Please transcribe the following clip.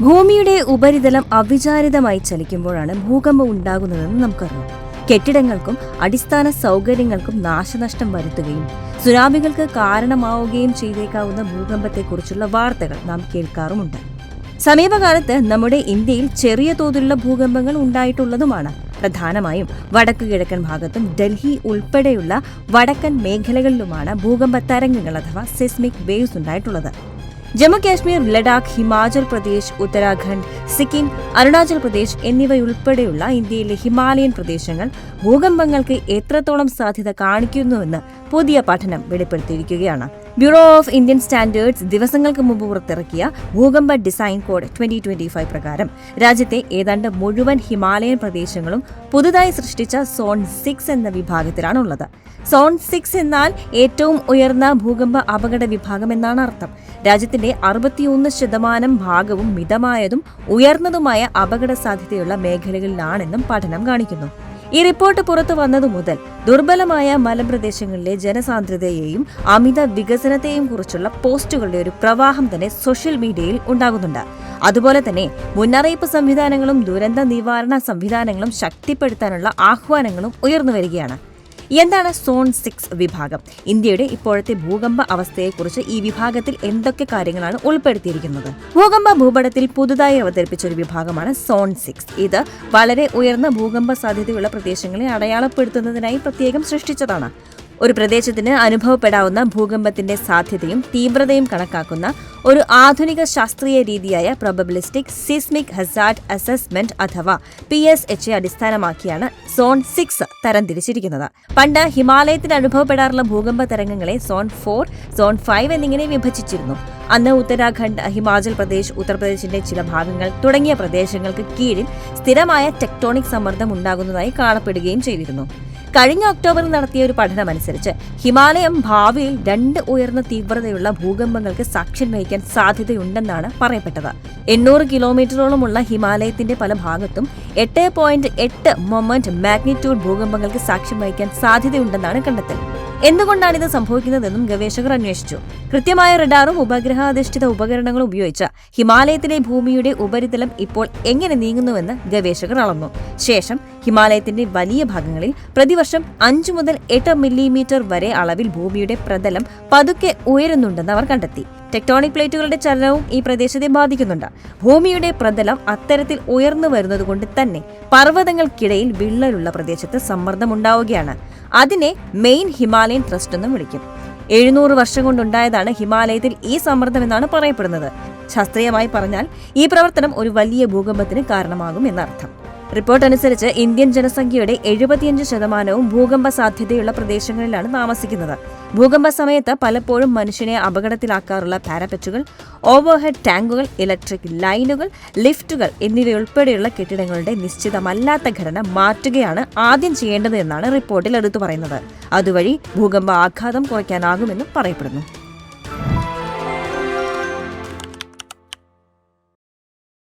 ഭൂമിയുടെ ഉപരിതലം അവിചാരിതമായി ചലിക്കുമ്പോഴാണ് ഭൂകമ്പം ഉണ്ടാകുന്നതെന്ന് നമുക്കറിയാം. കെട്ടിടങ്ങൾക്കും അടിസ്ഥാന സൗകര്യങ്ങൾക്കും നാശനഷ്ടം വരുത്തുകയും സുനാമികൾക്ക് കാരണമാവുകയും ചെയ്തേക്കാവുന്ന ഭൂകമ്പത്തെക്കുറിച്ചുള്ള വാർത്തകൾ നാം കേൾക്കാറുമുണ്ട്. സമീപകാലത്ത് നമ്മുടെ ഇന്ത്യയിൽ ചെറിയ തോതിലുള്ള ഭൂകമ്പങ്ങൾ ഉണ്ടായിട്ടുള്ളതുമാണ്. പ്രധാനമായും വടക്കു കിഴക്കൻ ഭാഗത്തും ഡൽഹി ഉൾപ്പെടെയുള്ള വടക്കൻ മേഖലകളിലുമാണ് ഭൂകമ്പ തരംഗങ്ങൾ അഥവാ സെസ്മിക് വേവ്സ് ഉണ്ടായിട്ടുള്ളത്. ജമ്മു കാശ്മീർ ലഡാക്ക് ഹിമാചൽ പ്രദേശ് ഉത്തരാഖണ്ഡ് സിക്കിം അരുണാചൽ പ്രദേശ് എന്നിവയുൾപ്പെടെയുള്ള ഇന്ത്യയിലെ ഹിമാലയൻ പ്രദേശങ്ങൾ ഭൂകമ്പങ്ങൾക്ക് എത്രത്തോളം സാധ്യത കാണിക്കുന്നുവെന്ന് പുതിയ പഠനം വെളിപ്പെടുത്തിയിരിക്കുകയാണ്. ബ്യൂറോ ഓഫ് ഇന്ത്യൻ സ്റ്റാൻഡേർഡ്സ് ദിവസങ്ങൾക്ക് മുമ്പ് പുറത്തിറക്കിയ ഭൂകമ്പ design code twenty twenty five പ്രകാരം രാജ്യത്തെ ഏതാണ്ട് മുഴുവൻ ഹിമാലയൻ പ്രദേശങ്ങളും പുതുതായി സൃഷ്ടിച്ച സോൺ സിക്സ് എന്ന വിഭാഗത്തിലാണുള്ളത്. സോൺ സിക്സ് എന്നാൽ ഏറ്റവും ഉയർന്ന ഭൂകമ്പ അപകട വിഭാഗം എന്നാണ് അർത്ഥം. രാജ്യത്തിന്റെ അറുപത്തിയൊന്ന് ശതമാനം ഭാഗവും മിതമായതും ഉയർന്നതുമായ അപകട സാധ്യതയുള്ള മേഖലകളിലാണെന്നും പഠനം കാണിക്കുന്നു. ഈ റിപ്പോർട്ട് പുറത്തു വന്നതു മുതൽ ദുർബലമായ മലമ്പ്രദേശങ്ങളിലെ ജനസാന്ദ്രതയെയും അമിത വികസനത്തെയും കുറിച്ചുള്ള പോസ്റ്റുകളുടെ ഒരു പ്രവാഹം തന്നെ സോഷ്യൽ മീഡിയയിൽ ഉണ്ടാകുന്നുണ്ട്. അതുപോലെ തന്നെ മുന്നറിയിപ്പ് സംവിധാനങ്ങളും ദുരന്ത നിവാരണ സംവിധാനങ്ങളും ശക്തിപ്പെടുത്താനുള്ള ആഹ്വാനങ്ങളും ഉയർന്നു വരികയാണ്. എന്താണ് സോൺ സിക്സ് വിഭാഗം? ഇന്ത്യയുടെ ഇപ്പോഴത്തെ ഭൂകമ്പ അവസ്ഥയെക്കുറിച്ച് ഈ വിഭാഗത്തിൽ എന്തൊക്കെ കാര്യങ്ങളാണ് ഉൾപ്പെടുത്തിയിരിക്കുന്നത്? ഭൂകമ്പ ഭൂപടത്തിൽ പുതുതായി അവതരിപ്പിച്ച ഒരു വിഭാഗമാണ് സോൺ സിക്സ്. ഇത് വളരെ ഉയർന്ന ഭൂകമ്പ സാധ്യതയുള്ള പ്രദേശങ്ങളെ അടയാളപ്പെടുത്തുന്നതിനായി പ്രത്യേകം സൃഷ്ടിച്ചതാണ്. ഒരു പ്രദേശത്തിന് അനുഭവപ്പെടാവുന്ന ഭൂകമ്പത്തിന്റെ സാധ്യതയും തീവ്രതയും കണക്കാക്കുന്ന ഒരു ആധുനിക ശാസ്ത്രീയ രീതിയായ പ്രൊബബിലിസ്റ്റിക് സിസ്മിക് ഹസാർഡ് അസസ്മെന്റ് അഥവാ പി എസ് എച്ച് അടിസ്ഥാനമാക്കിയാണ് സോൺ സിക്സ് തരംതിരിച്ചിരിക്കുന്നത്. പണ്ട് ഹിമാലയത്തിൽ അനുഭവപ്പെടാറുള്ള ഭൂകമ്പ തരംഗങ്ങളെ സോൺ ഫോർ സോൺ ഫൈവ് എന്നിങ്ങനെ വിഭജിച്ചിരുന്നു. അന്ന് ഉത്തരാഖണ്ഡ് ഹിമാചൽ പ്രദേശ് ഉത്തർപ്രദേശിന്റെ ചില ഭാഗങ്ങൾ തുടങ്ങിയ പ്രദേശങ്ങൾക്ക് കീഴിൽ സ്ഥിരമായ ടെക്ടോണിക് സമ്മർദ്ദം ഉണ്ടാകുന്നതായി കാണപ്പെടുകയും ചെയ്തിരുന്നു. കഴിഞ്ഞ ഒക്ടോബറിൽ നടത്തിയ ഒരു പഠനമനുസരിച്ച് ഹിമാലയം ഭാവിയിൽ രണ്ട് ഉയർന്ന തീവ്രതയുള്ള ഭൂകമ്പങ്ങൾക്ക് സാക്ഷ്യം വഹിക്കാൻ സാധ്യതയുണ്ടെന്നാണ് പറയപ്പെട്ടത്. എണ്ണൂറ് കിലോമീറ്ററോളമുള്ള ഹിമാലയത്തിന്റെ പല ഭാഗത്തും എട്ട് പോയിന്റ് എട്ട് മൊമെന്റ് മാഗ്നിറ്റ്യൂഡ് ഭൂകമ്പങ്ങൾക്ക് സാക്ഷ്യം വഹിക്കാൻ സാധ്യതയുണ്ടെന്നാണ് കണ്ടെത്തൽ. എന്തുകൊണ്ടാണ് ഇത് സംഭവിക്കുന്നതെന്നും ഗവേഷകർ അന്വേഷിച്ചു. കൃത്യമായ റഡാറും ഉപഗ്രഹാധിഷ്ഠിത ഉപകരണങ്ങളും ഉപയോഗിച്ച ഹിമാലയത്തിലെ ഭൂമിയുടെ ഉപരിതലം ഇപ്പോൾ എങ്ങനെ നീങ്ങുന്നുവെന്ന് ഗവേഷകർ അളന്നു. ശേഷം ഹിമാലയത്തിന്റെ വലിയ ഭാഗങ്ങളിൽ പ്രതിവർഷം അഞ്ചു മുതൽ എട്ട് മില്ലിമീറ്റർ വരെ അളവിൽ ഭൂമിയുടെ പ്രതലം പതുക്കെ ഉയരുന്നുണ്ടെന്ന് അവർ കണ്ടെത്തി. ടെക്ടോണിക് പ്ലേറ്റുകളുടെ ചലനവും ഈ പ്രദേശത്തെ ബാധിക്കുന്നുണ്ട്. ഭൂമിയുടെ പ്രതലം അത്തരത്തിൽ ഉയർന്നു വരുന്നതുകൊണ്ട് തന്നെ പർവതങ്ങൾക്കിടയിൽ വിള്ളലുള്ള പ്രദേശത്ത് സമ്മർദ്ദം ഉണ്ടാവുകയാണ് അതിനെ മെയിൻ ഹിമാലയൻ ട്രസ്റ്റ് എന്നും വിളിക്കും. എഴുന്നൂറ് വർഷം കൊണ്ടുണ്ടായതാണ് ഹിമാലയത്തിൽ ഈ സമ്മർദ്ദം എന്നാണ് പറയപ്പെടുന്നത്. ശാസ്ത്രീയമായി പറഞ്ഞാൽ ഈ പ്രവർത്തനം ഒരു വലിയ ഭൂകമ്പത്തിന് കാരണമാകും എന്നർത്ഥം. റിപ്പോർട്ട് അനുസരിച്ച് ഇന്ത്യൻ ജനസംഖ്യയുടെ എഴുപത്തിയഞ്ച് ശതമാനവും ഭൂകമ്പ സാധ്യതയുള്ള പ്രദേശങ്ങളിലാണ് താമസിക്കുന്നത്. ഭൂകമ്പ സമയത്ത് പലപ്പോഴും മനുഷ്യനെ അപകടത്തിലാക്കാറുള്ള പാരപെറ്റുകൾ ഓവർഹെഡ് ടാങ്കുകൾ ഇലക്ട്രിക് ലൈനുകൾ ലിഫ്റ്റുകൾ എന്നിവയുൾപ്പെടെയുള്ള കെട്ടിടങ്ങളുടെ നിശ്ചിതമല്ലാത്ത ഘടന മാറ്റുകയാണ് ആദ്യം ചെയ്യേണ്ടത് എന്നാണ് റിപ്പോർട്ടിൽ എടുത്തു പറയുന്നത്. അതുവഴി ഭൂകമ്പ ആഘാതം കുറയ്ക്കാനാകുമെന്നും പറയപ്പെടുന്നു.